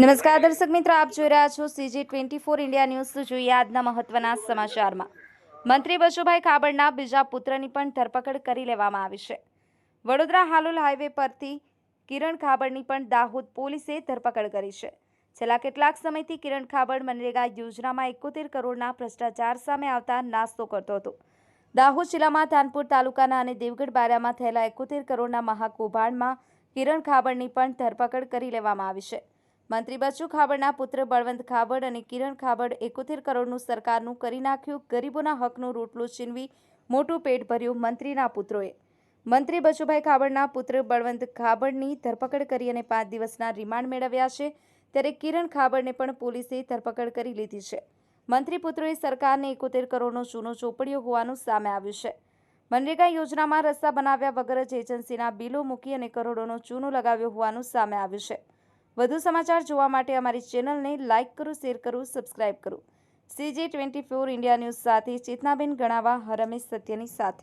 નમસ્કાર દર્શક મિત્રો, આપ જોઈ રહ્યા છો CG twenty four India news. જોઈએ આજના મહત્વના સમાચારમાં. મંત્રી બચુભાઈ ખાબડના બીજા પુત્રની પણ ધરપકડ કરી લેવામાં આવી છે. વડોદરા હાલોલ હાઈવે પરથી કિરણ ખાબડની પણ દાહોદ પોલીસે ધરપકડ કરી છે. છેલ્લા કેટલાક સમયથી કિરણ ખાબડ મનરેગા યોજનામાં એકોતેર કરોડના ભ્રષ્ટાચાર સામે આવતા નાસ્તો કરતો હતો. દાહોદ જિલ્લામાં ધાનપુર તાલુકાના અને દેવગઢ બારામાં થયેલા એકોતેર કરોડના મહાકૌભાંડમાં કિરણ ખાબડની પણ ધરપકડ કરી લેવામાં આવી છે. મંત્રી બચુ ખાબડના પુત્ર બળવંત ખાબડ અને કિરણ ખાબડ એકોતેર કરોડનું સરકારનું કરી નાખ્યું. ગરીબોના હકનું રોટલું છીનવી મોટું પેટ ભર્યું મંત્રીના પુત્રોએ. મંત્રી બચુભાઈ ખાબડના પુત્ર બળવંત ખાબડની ધરપકડ કરી અને પાંચ દિવસના રિમાન્ડ મેળવ્યા છે. ત્યારે કિરણ ખાબડને પણ પોલીસે ધરપકડ કરી લીધી છે. મંત્રી પુત્રોએ સરકારને એકોતેર કરોડનો ચૂનો ચોપડ્યો હોવાનું સામે આવ્યું છે. મનરેગા યોજનામાં રસ્તા બનાવ્યા વગર જ એજન્સીના બિલો મૂકી અને કરોડોનો ચૂનો લગાવ્યો હોવાનું સામે આવ્યું છે. વધુ સમાચાર જોવા માટે અમારી ચેનલને લાઇક કરો, શેર કરો, સબસ્ક્રાઇબ કરો. CG twenty four India news સાથે ચેતનાબેન ગણાવા હરમેશ સત્યની સાથે.